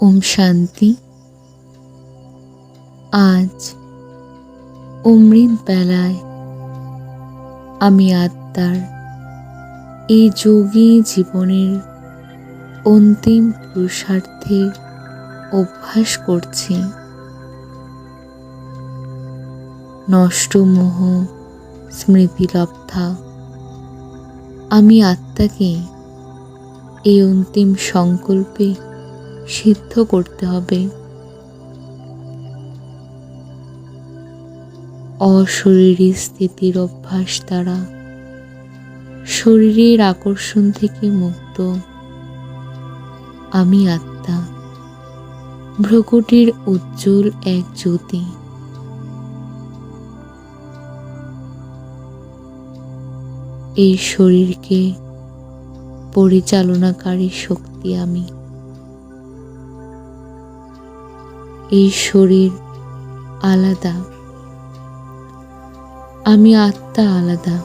ওম শান্তি। আজ অমৃত বেলায় আমি আত্মার এই যোগী জীবনের অন্তিম পুরুষার্থের অভ্যাস করছি। নষ্ট মোহ স্মৃতিলব্ধা আমি আত্মাকে এই অন্তিম সংকল্পে সিদ্ধ করতে হবে। অশরীরী স্থিতির অভ্যাস দ্বারা শরীরের আকর্ষণ থেকে মুক্ত। আমি আত্মা। ভ্রকুটির উজ্জ্বল এক জ্যোতি। এই শরীরকে পরিচালনাকারী শক্তি আমি। এই শরীর আলাদা। আমি আত্মা আলাদা।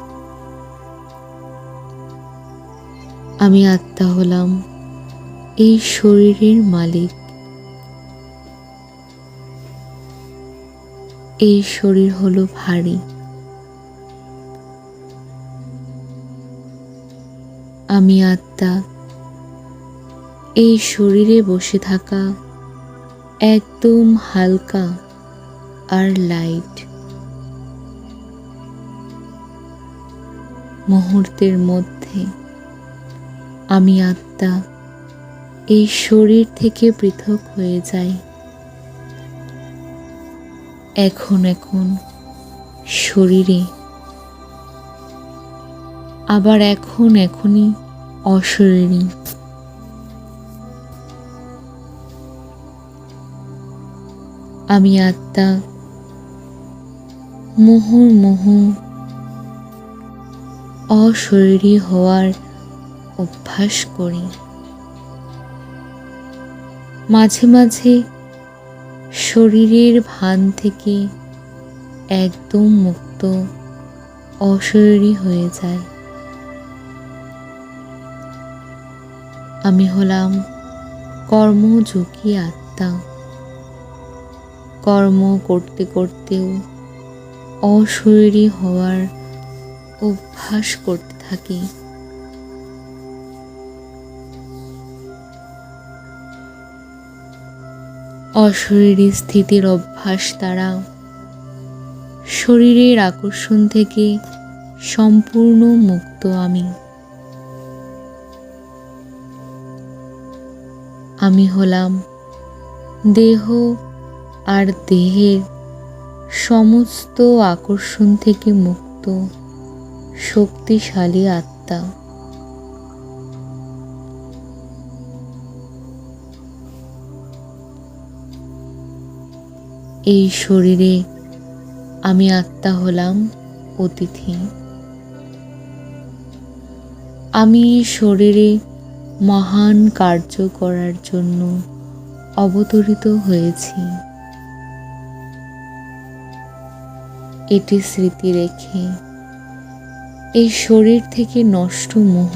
আমি আত্মা হলাম এই শরীরের মালিক। এই শরীর হলো ভারী। আমি আত্মা। এই শরীরে বসে থাকা একদম হালকা আর লাইট মুহূর্তের মধ্যে আমি আত্মা এই শরীর থেকে পৃথক হয়ে যাই। এখন এখন শরীরে। আবার এখন এখনই অশরীরী। আমি আত্মা। মুহুর্মুহ অশরীরী হওয়ার অভ্যাস করি। মাঝে মাঝে শরীরের ভান থেকে একদম মুক্ত, অশরীরী হয়ে যায়। আমি হলাম কর্মযোগী আত্মা। কর্ম করতে করতেও অশরীরী হওয়ার অভ্যাস করতে থাকি। অশরীরী স্থিতির অভ্যাস দ্বারা শরীরের আকর্ষণ থেকে সম্পূর্ণ মুক্ত আমি। আমি হলাম দেহ আর দেহের সমস্ত আকর্ষণ থেকে মুক্ত, শক্তিশালী আত্মা। এই শরীরে আমি আত্মা হলাম অতিথি। আমি এই শরীরে মহান কার্য করার জন্য অবতরিত হয়েছি। এটি স্মৃতি রেখে এই শরীর থেকে নষ্ট মোহ,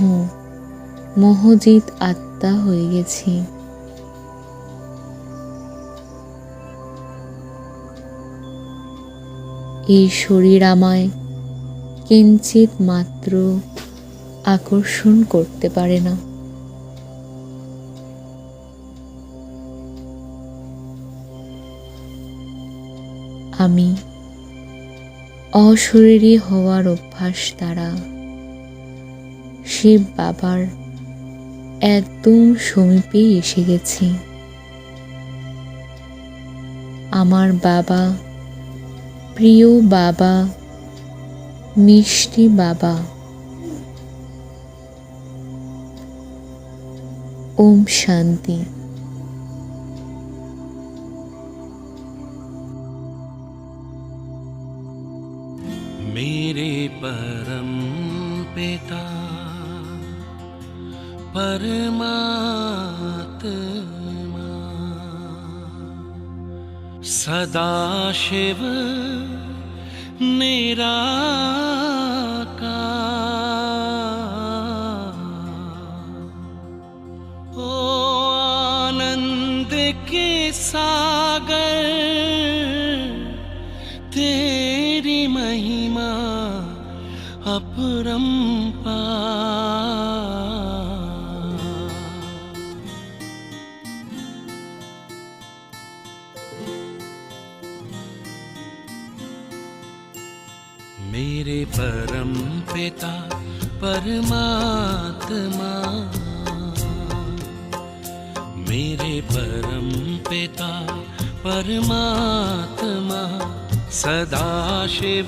মোহজিৎ আত্মা হয়ে গেছি। এই শরীর আমায় কিঞ্চিত মাত্র আকর্ষণ করতে পারে না। আমি অশরীরী হওয়ার অভ্যাস দ্বারা শিব বাবার একদম সমীপে এসে গেছি। আমার বাবা, প্রিয় বাবা, মিষ্টি বাবা, ওম শান্তি। परं पिता परमात्मा सदाशिव निराका मेरे परम पिता परमात्मा। मेरे परम पिता परमात्मा। सदा शिव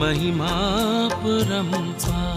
महिमा परम्परा